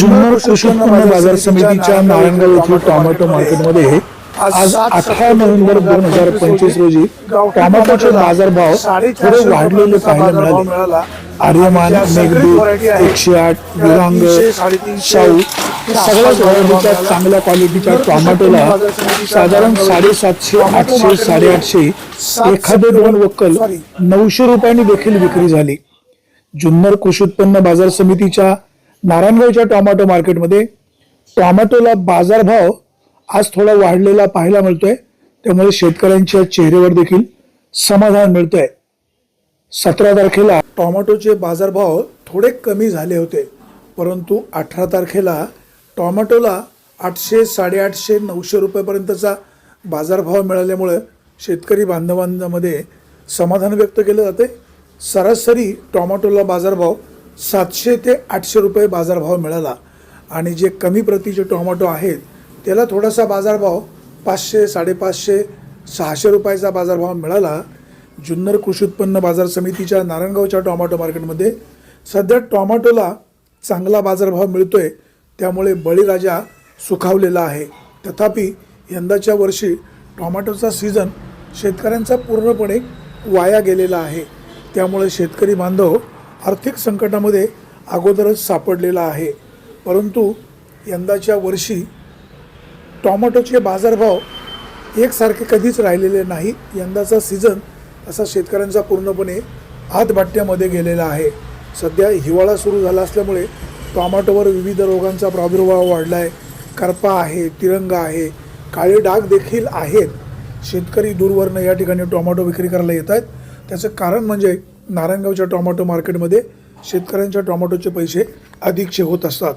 जुन्नर कृषी उत्पन्न बाजार समितीच्या नारायणगाव येथील टोमॅटो मार्केटमध्ये आज अठरा नोव्हेंबर दोन हजार पंचवीस रोजी टोमॅटोचे बाजारभाव थोडे वाढलेले पाहायला मिळाले. आर्यमान मेघदूत एकशे आठ विरांग शाहू सगळ्याच व्हरायटीच्या चांगल्या क्वालिटीच्या टोमॅटोला साधारण साडेसातशे आठशे साडेआठशे एखादे दोन वक्कल नऊशे रुपयांनी देखील विक्री झाली. जुन्नर कृषी उत्पन्न बाजार समितीच्या नारायणगावच्या टोमॅटो मार्केटमध्ये टोमॅटोला बाजारभाव आज थोडा वाढलेला पाहायला मिळतोय. त्यामुळे शेतकऱ्यांच्या चेहऱ्यावर देखील समाधान मिळतंय. सतरा तारखेला टोमॅटोचे बाजारभाव थोडे कमी झाले होते परंतु अठरा तारखेला टोमॅटोला आठशे साडेआठशे नऊशे रुपयापर्यंतचा बाजारभाव मिळाल्यामुळं शेतकरी बांधवांमध्ये समाधान व्यक्त केलं जाते सरासरी टोमॅटोला बाजारभाव सातशे ते आठशे रुपये बाजारभाव मिळाला. आणि जे कमी प्रतीचे टोमॅटो आहेत त्याला थोडासा बाजारभाव पाचशे साडेपाचशे सहाशे रुपयाचा बाजारभाव मिळाला. जुन्नर कृषी उत्पन्न बाजार समितीच्या नारायणगावच्या टोमॅटो मार्केटमध्ये सध्या टोमॅटोला चांगला बाजारभाव मिळतो आहे त्यामुळे बळीराजा सुखावलेला आहे. तथापि यंदाच्या वर्षी टोमॅटोचा सीझन शेतकऱ्यांचा पूर्णपणे वाया गेलेला आहे. त्यामुळे शेतकरी बांधव आर्थिक संकटामध्ये अगोदरच सापडलेला आहे. परंतु यंदाच्या वर्षी टॉमॅटोचे बाजारभाव एकसारखे कधीच राहिलेले नाही. यंदाचा सीझन असा शेतकऱ्यांचा पूर्णपणे हातभाट्यामध्ये गेलेला आहे. सध्या हिवाळा सुरू झाला असल्यामुळे टॉमॅटोवर विविध रोगांचा प्रादुर्भाव वाढला आहे करपा आहे तिरंगा आहे काळे डाग देखील आहेत. शेतकरी दूरवरनं या ठिकाणी टॉमॅटो विक्री करायला येत आहेत. त्याचं कारण म्हणजे नारायणगावच्या टोमॅटो मार्केटमध्ये शेतकऱ्यांच्या टोमॅटोचे पैसे अधिकचे होत असतात.